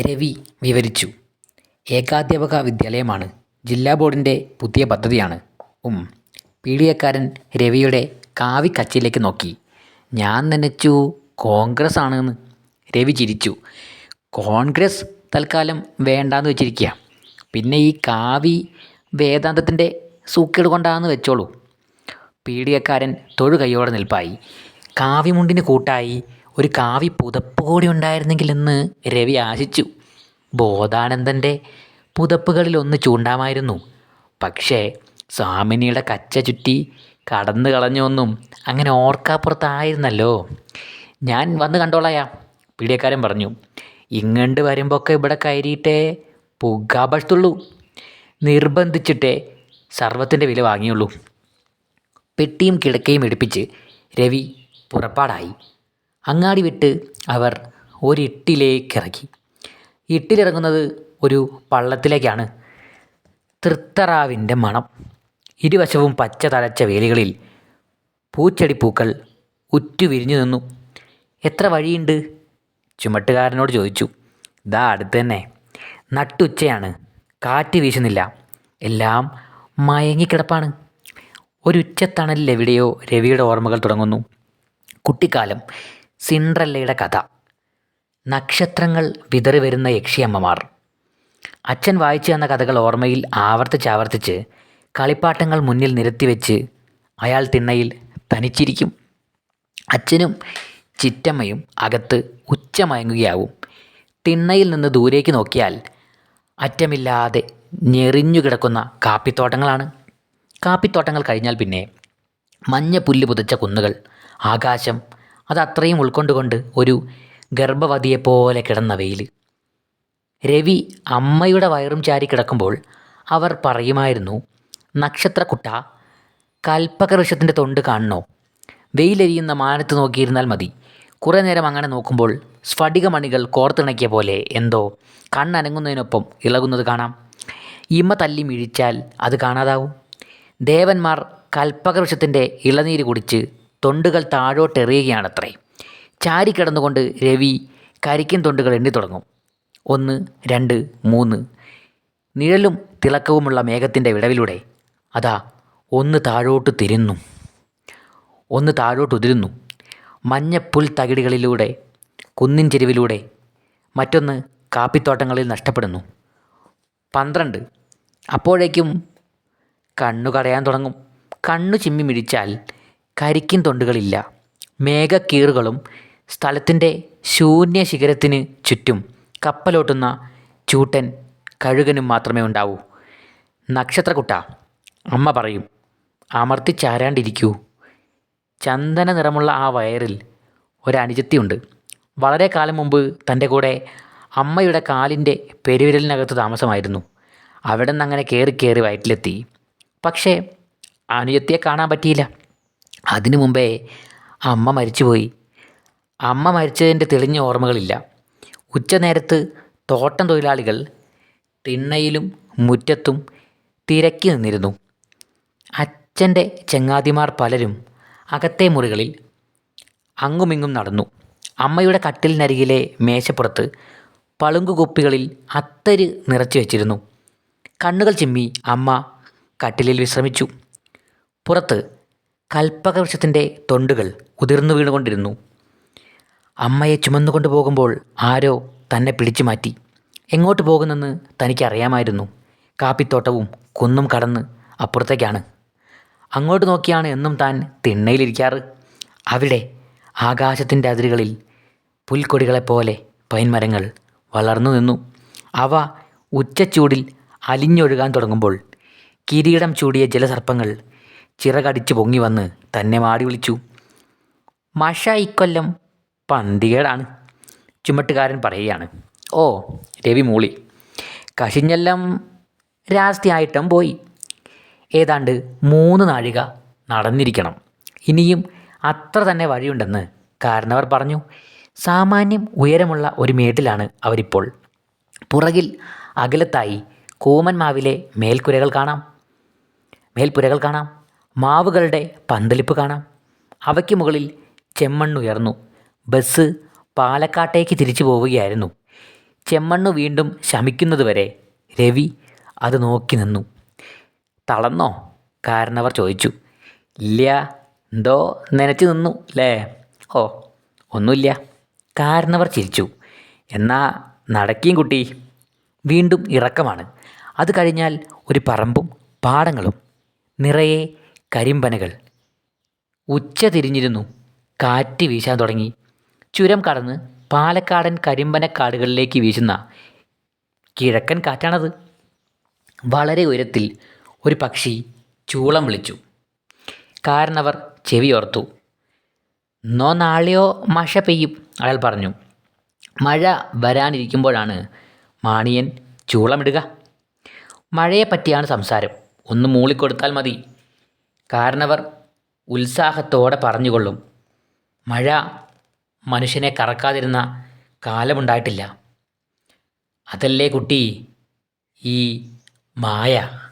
രവി വിവരിച്ചു. ഏകാധ്യാപക വിദ്യാലയമാണ്. ജില്ലാ ബോർഡിന്റെ പുതിയ പദ്ധതിയാണ്. ഉം. പീഡിയക്കാരൻ രവിയുടെ കാവി കച്ചിലേക്ക് നോക്കി. ഞാൻ നനച്ചു കോൺഗ്രസ് ആണെന്ന്. രവി ചിരിച്ചു. കോൺഗ്രസ് തൽക്കാലം വേണ്ടാന്ന് വെച്ചിരിക്കുക പിന്നെ ഈ കാവി വേദാന്തത്തിന്റെ സൂക്കേട് കൊണ്ടാന്ന് വെച്ചോളൂ. പീഡിയക്കാരൻ തൊഴു കൈയോടെ നിൽപ്പായി കാവിമുണ്ടിന് കൂട്ടായി ഒരു കാവി പുതപ്പ് കൂടി ഉണ്ടായിരുന്നെങ്കിലെന്ന് രവി ആശിച്ചു. ബോധാനന്ദന്റെ പുതപ്പുകളിലൊന്ന് ചൂണ്ടാമായിരുന്നു. പക്ഷേ സ്വാമിനിയുടെ കച്ച ചുറ്റി കടന്നു കളഞ്ഞൊന്നും അങ്ങനെ ഓർക്കാപ്പുറത്തായിരുന്നല്ലോ. ഞാൻ വന്ന് കണ്ടോളായാ പീഡിയക്കാരൻ പറഞ്ഞു. ഇങ്ങണ്ട് വരുമ്പോഴൊക്കെ ഇവിടെ കയറിയിട്ടേ പുകാപഴുത്തുള്ളൂ നിർബന്ധിച്ചിട്ടേ സർവത്തിന്റെ വില വാങ്ങിയുള്ളൂ. പെട്ടിയും കിടക്കയും എടുപ്പിച്ച് രവി പുറപ്പാടായി. അങ്ങാടി വിട്ട് അവർ ഒരിട്ടിലേക്കിറങ്ങി. ഇട്ടിലിറങ്ങുന്നത് ഒരു പള്ളത്തിലേക്കാണ്. തൃത്തറാവിന്റെ മണം. ഇരുവശവും പച്ച തലച്ച വേലികളിൽ പൂച്ചെടിപ്പൂക്കൾ ഉറ്റുവിരിഞ്ഞു നിന്നു. എത്ര വഴിയുണ്ട്? ചുമട്ടുകാരനോട് ചോദിച്ചു. ദാ അടുത്ത് തന്നെ. നട്ടുച്ചയാണ്. കാറ്റ് വീശുന്നില്ല. എല്ലാം മയങ്ങിക്കിടപ്പാണ്. ഒരു ഉച്ചത്തണലിൽ എവിടെയോ രവിയുടെ ഓർമ്മകൾ തുടങ്ങുന്നു. കുട്ടിക്കാലം. സിൻഡ്രല്ലയുടെ കഥ. നക്ഷത്രങ്ങൾ വിതറി വരുന്ന യക്ഷിയമ്മമാർ. അച്ഛൻ വായിച്ചു തന്ന കഥകൾ ഓർമ്മയിൽ ആവർത്തിച്ചാവർത്തിച്ച് ആവർത്തിച്ച് കളിപ്പാട്ടങ്ങൾ മുന്നിൽ നിരത്തിവെച്ച് അയാൾ തിണ്ണയിൽ തനിച്ചിരിക്കും. അച്ഛനും ചിറ്റമ്മയും അകത്ത് ഉച്ചമയങ്ങുകയാവും. തിണ്ണയിൽ നിന്ന് ദൂരേക്ക് നോക്കിയാൽ അറ്റമില്ലാതെ ഞെറിഞ്ഞു കിടക്കുന്ന കാപ്പിത്തോട്ടങ്ങളാണ്. കാപ്പിത്തോട്ടങ്ങൾ കഴിഞ്ഞാൽ പിന്നെ മഞ്ഞ പുല്ല് പുതച്ച കുന്നുകൾ ആകാശം അത് അത്രയും ഉൾക്കൊണ്ടുകൊണ്ട് ഒരു ഗർഭവതിയെപ്പോലെ കിടന്ന വെയിൽ. രവി അമ്മയുടെ വയറും ചാരി കിടക്കുമ്പോൾ അവർ പറയുമായിരുന്നു നക്ഷത്രക്കുട്ട കൽപ്പകവൃക്ഷത്തിന്റെ തൊണ്ട് കാണണോ? വെയിലെരിയുന്ന മാനത്ത് നോക്കിയിരുന്നാൽ മതി. കുറേ നേരം അങ്ങനെ നോക്കുമ്പോൾ സ്ഫടികമണികൾ കോർത്തിണക്കിയ പോലെ എന്തോ കണ്ണനങ്ങുന്നതിനൊപ്പം ഇളകുന്നത് കാണാം. ഇമ്മ തല്ലി മിഴിച്ചാൽ അത് കാണാതാവും. ദേവന്മാർ കൽപ്പകവൃക്ഷത്തിന്റെ ഇളനീര് കുടിച്ച് തൊണ്ടുകൾ താഴോട്ടെറിയുകയാണത്രേ. ചാരിക്കിടന്നുകൊണ്ട് രവി കരിക്കൻ തൊണ്ടുകൾ എണ്ണി തുടങ്ങും. ഒന്ന് രണ്ട് മൂന്ന്. നിഴലും തിളക്കവുമുള്ള മേഘത്തിന്റെ വിടവിലൂടെ അതാ ഒന്ന് താഴോട്ട് തിരുന്നു ഒന്ന് താഴോട്ട് ഉതിരുന്നു. മഞ്ഞപ്പുൽ തകിടികളിലൂടെ കുന്നിൻ ചെരുവിലൂടെ മറ്റൊന്ന് കാപ്പിത്തോട്ടങ്ങളിൽ നഷ്ടപ്പെടുന്നു. പന്ത്രണ്ട്. അപ്പോഴേക്കും കണ്ണു കടയാൻ തുടങ്ങും. കണ്ണു ചിമ്മി മിഴിച്ചാൽ കരിക്കിൻ തൊണ്ടുകളില്ല. മേഘക്കീറുകളും സ്ഥലത്തിന്റെ ശൂന്യ ശിഖരത്തിന് ചുറ്റും കപ്പലോട്ടുന്ന ചൂട്ടൻ കഴുകനും മാത്രമേ ഉണ്ടാവൂ. നക്ഷത്രക്കുട്ട അമ്മ പറയും അമർത്തിച്ചാരാണ്ടിരിക്കൂ ചന്ദന നിറമുള്ള ആ വയറിൽ ഒരനുജത്തിയുണ്ട് വളരെ കാലം മുമ്പ് തന്റെ കൂടെ അമ്മയുടെ കാലിന്റെ പെരുവിരലിനകത്ത് താമസമായിരുന്നു. അവിടെ നിന്ന് അങ്ങനെ കയറി കയറി വയറ്റിലെത്തി. പക്ഷേ അനുജത്തിയെ കാണാൻ പറ്റിയില്ല. അതിനു മുമ്പേ അമ്മ മരിച്ചുപോയി. അമ്മ മരിച്ചതിന്റെ തെളിഞ്ഞ ഓർമ്മകളില്ല. ഉച്ചനേരത്ത് തോട്ടം തൊഴിലാളികൾ തിണ്ണയിലും മുറ്റത്തും തിരക്കി നിന്നിരുന്നു. അച്ഛന്റെ ചെങ്ങാതിമാർ പലരും അകത്തെ മുറികളിൽ അങ്ങുമിങ്ങും നടന്നു. അമ്മയുടെ കട്ടിലിനരികിലെ മേശപ്പുറത്ത് പളുങ്കുകുപ്പികളിൽ അത്തര് നിറച്ചു വെച്ചിരുന്നു. കണ്ണുകൾ ചിമ്മി അമ്മ കട്ടിലിൽ വിശ്രമിച്ചു. പുറത്ത് കൽപ്പകവൃക്ഷത്തിന്റെ തൊണ്ടുകൾ ഉതിർന്നു വീണുകൊണ്ടിരുന്നു. അമ്മയെ ചുമന്നുകൊണ്ട് പോകുമ്പോൾ ആരോ തന്നെ പിടിച്ചു മാറ്റി. എങ്ങോട്ട് പോകുന്നെന്ന് തനിക്കറിയാമായിരുന്നു. കാപ്പിത്തോട്ടവും കുന്നും കടന്ന് അപ്പുറത്തേക്കാണ്. അങ്ങോട്ട് നോക്കിയാണ് എന്നും താൻ തിണ്ണയിലിരിക്കാറ്. അവിടെ ആകാശത്തിന്റെ അതിരുകളിൽ പുൽക്കൊടികളെപ്പോലെ പൈൻമരങ്ങൾ വളർന്നു നിന്നു. അവ ഉച്ചച്ചൂടിൽ അലിഞ്ഞൊഴുകാൻ തുടങ്ങുമ്പോൾ കിരീടം ചൂടിയ ജലസർപ്പങ്ങൾ ചിറകടിച്ചു പൊങ്ങി വന്ന് തന്നെ മാടി വിളിച്ചു. മഷ ഇക്കൊല്ലം പന്തികേടാണ് ചുമട്ടുകാരൻ പറയുകയാണ്. ഓ രവി മൂളി. കഷിഞ്ഞെല്ലാം രാസ്തിയായിട്ടും പോയി. ഏതാണ്ട് മൂന്ന് നാഴിക നടന്നിരിക്കണം. ഇനിയും അത്ര തന്നെ വഴിയുണ്ടെന്ന് കാരണവർ പറഞ്ഞു. സാമാന്യം ഉയരമുള്ള ഒരു മേട്ടിലാണ് അവരിപ്പോൾ. പുറകിൽ അകലത്തായി കൂമൻമാവിലെ മേൽക്കുരകൾ കാണാം. മേൽപ്പുരകൾ കാണാം. മാവുകളുടെ പന്തലിപ്പ് കാണാം. അവയ്ക്ക് മുകളിൽ ചെമ്മണ്ണുയർന്നു. ബസ് പാലക്കാട്ടേക്ക് തിരിച്ചു പോവുകയായിരുന്നു. ചെമ്മണ്ണു വീണ്ടും ശമിക്കുന്നതുവരെ രവി അത് നോക്കി നിന്നു. തളന്നോ കാരണവർ ചോദിച്ചു. ഇല്ല എന്തോ നനച്ചു നിന്നു അല്ലേ ഓ ഒന്നുമില്ല. കാരണവർ ചിരിച്ചു. എന്നാ നടക്കിയും കുട്ടി. വീണ്ടും ഇറക്കമാണ്. അത് കഴിഞ്ഞാൽ ഒരു പറമ്പും പാടങ്ങളും നിറയെ കരിമ്പനകൾ. ഉച്ച തിരിഞ്ഞിരുന്നു. കാറ്റ് വീശാൻ തുടങ്ങി. ചുരം കടന്ന് പാലക്കാടൻ കരിമ്പനക്കാടുകളിലേക്ക് വീശുന്ന കിഴക്കൻ കാറ്റാണത്. വളരെ ഉയരത്തിൽ ഒരു പക്ഷി ചൂളം വിളിച്ചു. കാരണവർ ചെവിയോർത്തു നോ നാളെയോ മഴ പെയ്യും അയാൾ പറഞ്ഞു. മഴ വരാനിരിക്കുമ്പോഴാണ് മാണിയൻ ചൂളമിടുക. മഴയെ പറ്റിയാണ് സംസാരം. ഒന്ന് മൂളിക്കൊടുത്താൽ മതി. കാരണവർ ഉത്സാഹത്തോടെ പറഞ്ഞുകൊള്ളും. മഴ മനുഷ്യനെ കറക്കാതിരുന്ന കാലമുണ്ടായിട്ടില്ല. അതല്ലേ കുട്ടി ഈ മായ?